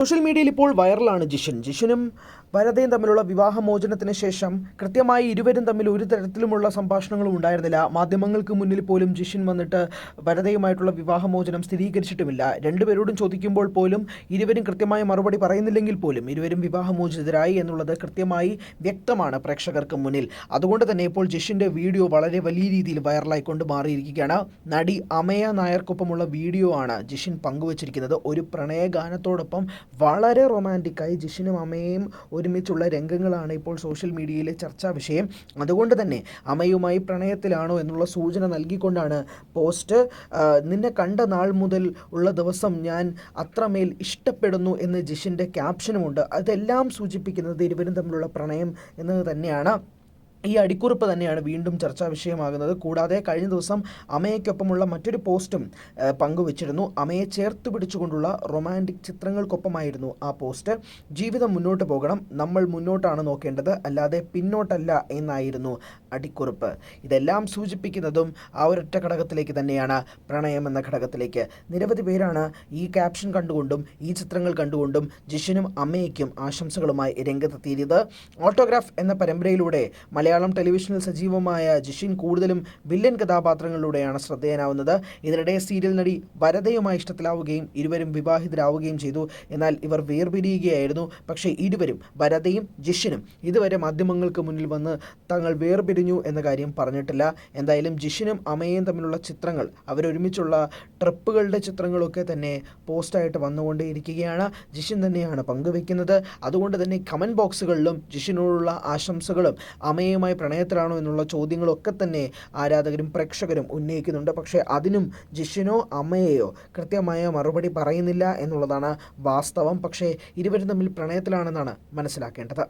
Social മീഡിയയിൽ ഇപ്പോൾ വൈറലാണ് ജിഷൻ. ജിഷനും വരതയും തമ്മിലുള്ള വിവാഹമോചനത്തിന് ശേഷം കൃത്യമായി ഇരുവരും തമ്മിൽ ഒരു തരത്തിലുമുള്ള സംഭാഷണങ്ങളും ഉണ്ടായിരുന്നില്ല. മാധ്യമങ്ങൾക്ക് മുന്നിൽ പോലും ജിഷൻ വന്നിട്ട് വരതയുമായിട്ടുള്ള വിവാഹമോചനം സ്ഥിരീകരിച്ചിട്ടുമില്ല. രണ്ടുപേരോടും ചോദിക്കുമ്പോൾ പോലും ഇരുവരും കൃത്യമായ മറുപടി പറയുന്നില്ലെങ്കിൽ പോലും ഇരുവരും വിവാഹമോചിതരായി എന്നുള്ളത് കൃത്യമായി വ്യക്തമാണ് പ്രേക്ഷകർക്ക് മുന്നിൽ. അതുകൊണ്ട് തന്നെ ഇപ്പോൾ ജിഷിന്റെ വീഡിയോ വളരെ വലിയ രീതിയിൽ വൈറലായിക്കൊണ്ട് മാറിയിരിക്കുകയാണ്. നടി അമയ നായർക്കൊപ്പമുള്ള വീഡിയോ ആണ് ജിഷിൻ പങ്കുവച്ചിരിക്കുന്നത്. ഒരു പ്രണയഗാനത്തോടൊപ്പം വളരെ റൊമാന്റിക്കായി ജിഷിനും അമ്മയും ഒരുമിച്ചുള്ള രംഗങ്ങളാണ് ഇപ്പോൾ സോഷ്യൽ മീഡിയയിലെ ചർച്ചാ വിഷയം. അതുകൊണ്ട് തന്നെ അമ്മയുമായി പ്രണയത്തിലാണോ എന്നുള്ള സൂചന നൽകിക്കൊണ്ടാണ് പോസ്റ്റ് നിന്നെ കണ്ട നാൾ മുതൽ ഉള്ള ദിവസം ഞാൻ അത്രമേൽ ഇഷ്ടപ്പെടുന്നു എന്ന് ജിഷിന്റെ ക്യാപ്ഷനുമുണ്ട് അതെല്ലാം സൂചിപ്പിക്കുന്നത് ഇരുവരും തമ്മിലുള്ള പ്രണയം എന്നത് തന്നെയാണ്. ഈ അടിക്കുറിപ്പ് തന്നെയാണ് വീണ്ടും ചർച്ചാ വിഷയമാകുന്നത്. കൂടാതെ കഴിഞ്ഞ ദിവസം അമയ്ക്കൊപ്പമുള്ള മറ്റൊരു പോസ്റ്റും പങ്കുവച്ചിരുന്നു. അമയെ ചേർത്ത് പിടിച്ചുകൊണ്ടുള്ള റൊമാന്റിക് ചിത്രങ്ങൾക്കൊപ്പമായിരുന്നു ആ പോസ്റ്റ്. ജീവിതം മുന്നോട്ട് പോകണം. നമ്മൾ മുന്നോട്ടാണ് നോക്കേണ്ടത്. അല്ലാതെ പിന്നോട്ടല്ല എന്നായിരുന്നു അടിക്കുറിപ്പ്. ഇതെല്ലാം സൂചിപ്പിക്കുന്നതും ആ ഒരൊറ്റ ഘടകത്തിലേക്ക് തന്നെയാണ്. പ്രണയം എന്ന ഘടകത്തിലേക്ക്. നിരവധി പേരാണ് ഈ ക്യാപ്ഷൻ കണ്ടുകൊണ്ടും ഈ ചിത്രങ്ങൾ കണ്ടുകൊണ്ടും ജിഷനും അമ്മയ്ക്കും ആശംസകളുമായി രംഗത്തെത്തിയത്. ഓട്ടോഗ്രാഫ് എന്ന പരമ്പരയിലൂടെ മലയാളം ടെലിവിഷനിൽ സജീവമായ ജിഷിൻ കൂടുതലും വില്ലൻ കഥാപാത്രങ്ങളിലൂടെയാണ് ശ്രദ്ധേയനാവുന്നത്. ഇതിനിടെ സീരിയൽ നടി വരദയുമായി ഇഷ്ടത്തിലാവുകയും ഇരുവരും വിവാഹിതരാവുകയും ചെയ്തു. എന്നാൽ ഇവർ വേർപിരിയുകയായിരുന്നു. പക്ഷേ ഇരുവരും വരദയും ജിഷിനും ഇതുവരെ മാധ്യമങ്ങൾക്ക് മുന്നിൽ വന്ന് തങ്ങൾ വേർപിരിഞ്ഞു എന്ന കാര്യം പറഞ്ഞിട്ടില്ല. എന്തായാലും ജിഷിനും അമയും തമ്മിലുള്ള ചിത്രങ്ങൾ അവരൊരുമിച്ചുള്ള ട്രിപ്പുകളുടെ ചിത്രങ്ങളൊക്കെ തന്നെ പോസ്റ്റായിട്ട് വന്നുകൊണ്ടേയിരിക്കുകയാണ്. ജിഷിൻ തന്നെയാണ് പങ്കുവെക്കുന്നത്. അതുകൊണ്ട് തന്നെ കമന്റ് ബോക്സുകളിലും ജിഷിനോടുള്ള ആശംസകളും അമയുമായി പ്രണയത്തിലാണോ എന്നുള്ള ചോദ്യങ്ങളൊക്കെ തന്നെ ആരാധകരും പ്രേക്ഷകരും ഉന്നയിക്കുന്നുണ്ട്. പക്ഷേ അതിനും ജിഷിനോ അമ്മയെയോ കൃത്യമായ മറുപടി പറയുന്നില്ല എന്നുള്ളതാണ് വാസ്തവം. പക്ഷേ ഇരുവരും തമ്മിൽ പ്രണയത്തിലാണെന്നാണ് മനസ്സിലാക്കേണ്ടത്.